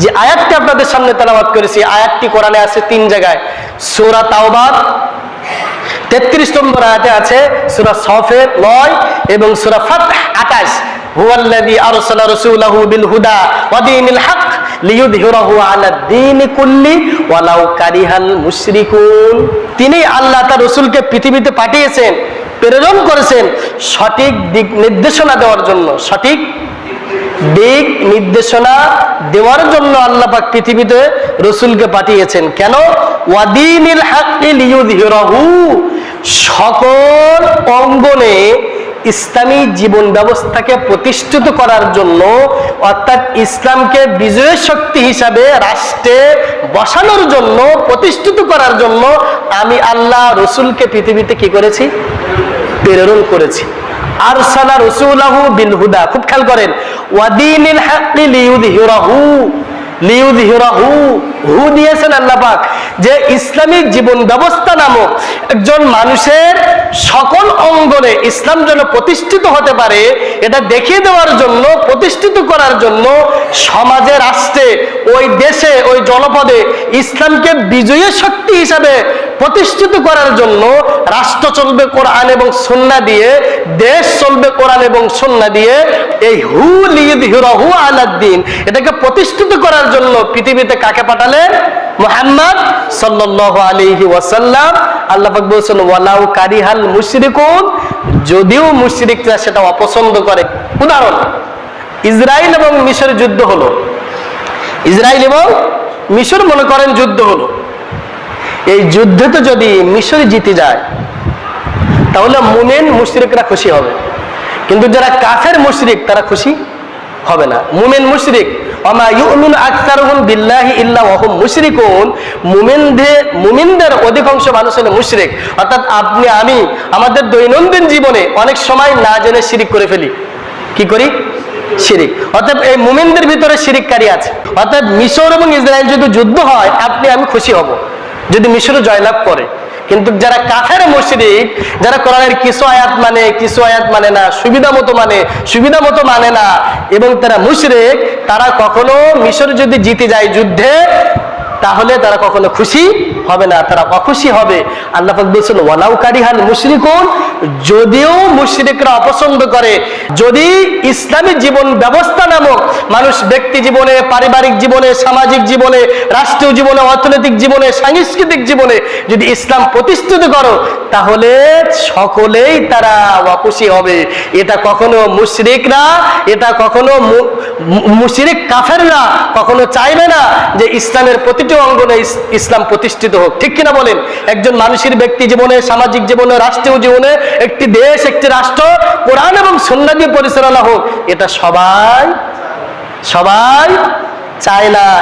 যে আয়াতটি আপনাদের সামনে তালাবাদ করেছি আয়াতটি কোরআনে আছে তিন জায়গায়। সোরা তাওবাদ তেত্রিশ নম্বর আয়াতে আছে, সুরা সফের নয় এবং সুরা ফাত আকাশ হুয়াল্লাযী আরসালা রাসূলাহু বিল হুদা ওয়া দীনিল হক লিইয়ুযহিরাহু আলা দ্বীনি কুল্লি ওয়ালাউ কারিহাল মুশরিকুন। তিনি আল্লাহ তার রাসূলকে পৃথিবীতে পাঠিয়েছেন, প্রেরণ করেছেন সঠিক দিক নির্দেশনা দেওয়ার জন্য, সঠিক দিক নির্দেশনা দেওয়ার জন্য আল্লাহ পাক পৃথিবীতে রসুলকে পাঠিয়েছেন। কেন? ওয়াদিনিল লিয়ুযহিরাহু। সকল অঙ্গনে ইসলামী জীবন ব্যবস্থাকে প্রতিষ্ঠিত করার জন্য, অর্থাৎ ইসলামকে বিজয় শক্তি হিসাবে রাষ্ট্রে বসানোর জন্য, প্রতিষ্ঠিত করার জন্য আমি আল্লাহ রসুলকে পৃথিবীতে কি করেছি? প্রেরণ করেছি। আরসালা রসুলাহু বিল হুদা খুব খেয়াল করেন ওয়াদিনিল হাক্কি লিইয়ুযহিরাহু লিইয়ুযহিরাহু হু দিয়েছেন আল্লাহ পাক, যে ইসলামিক জীবন ব্যবস্থা নামক একজন মানুষের সকল অঙ্গনে ইসলাম যেন প্রতিষ্ঠিত হতে পারে, এটা দেখিয়ে দেওয়ার জন্য, প্রতিষ্ঠিত করার জন্য সমাজে, রাষ্ট্রে, ওই দেশে, ওই জনপদে ইসলামকে বিজয়ী শক্তি হিসাবে প্রতিষ্ঠিত করার জন্য রাষ্ট্র চলবে কোরআন এবং সন্না দিয়ে, দেশ চলবে কোরআন এবং সন্না দিয়ে, এই হু লিদ হিরহু আলাদ্দিন এটাকে প্রতিষ্ঠিত করার জন্য পৃথিবীতে কাকে পাঠালেন? মোহাম্মদ সাল্লাল্লাহু আলাইহি ওয়াসাল্লাম আল্লাহ পাক বলছেন, ওয়ালাউ কারিহাল মুশরিকুন যদিও মুশরিকরা সেটা অপছন্দ করে। উদাহরণ ইসরায়েল এবং মিশর যুদ্ধ হলো। ইসরায়েল এবং মিশর মনে করেন যুদ্ধ হলো। এই যুদ্ধে তো যদি মিশর জিতে যায়, তাহলে মুমেন মুশরিকরা খুশি হবে। কিন্তু যারা কাফের মুশরিক, তারা খুশি হবে না। মুমেন মুশরিক আমা ইউমিন আকতারুহুম বিল্লাহি ইল্লা ওয়া হুম মুশরিকুন। মুমিনদের মুমিনদের অধিকাংশ মানুষ হলো মুশরিক। অর্থাৎ আপনি, আমি, আমাদের দৈনন্দিন জীবনে অনেক সময় না জেনে শিরিক করে ফেলি। কি করি? শিরিক। অর্থাৎ এই মুমিনদের ভিতরে শিরিককারী আছে। অর্থাৎ মিশর এবং ইসরায়েল যদি যুদ্ধ হয়, আপনি, আমি খুশি হব। যদি মিশর জয়লাভ করে। কিন্তু যারা কাফের মুশরিক যারা কোরআনের কিছু আয়াত মানে কিছু আয়াত মানে না, সুবিধা মতো মানে সুবিধা মতো মানে না, এবং তারা মুশরিক, তারা কখনো মিশর যদি জিতে যায় যুদ্ধে তাহলে তারা কখনো খুশি হবে না, তারা অখুশি হবে। আল্লাহ বলছেন, ওয়ালাউ কারিহাল মুশরিকুন যদিও মুশরিকরা অপছন্দ করে, যদি ইসলামী জীবন ব্যবস্থা নামক মানুষ ব্যক্তি জীবনে, পারিবারিক জীবনে, সামাজিক জীবনে, রাষ্ট্রীয় জীবনে, অর্থনৈতিক জীবনে, সাংস্কৃতিক জীবনে যদি ইসলাম প্রতিষ্ঠিত করো, তাহলে সকলেই তারা অখুশি হবে। এটা কখনো মুশরিকরা, এটা কখনো মুশরিক কাফেররা কখনো চাইবে না যে ইসলামের প্রতিটি অঙ্গনে ইসলাম প্রতিষ্ঠিত হোক। ঠিক কিনা বলেন? একজন মানুষের ব্যক্তি জীবনে, সামাজিক জীবনে, রাষ্ট্রীয় জীবনে একটি দেশ, একটি রাষ্ট্র, কোরআন এবং সন্না পরিচালনা হোক, এটা সবাই সবাই চায় না।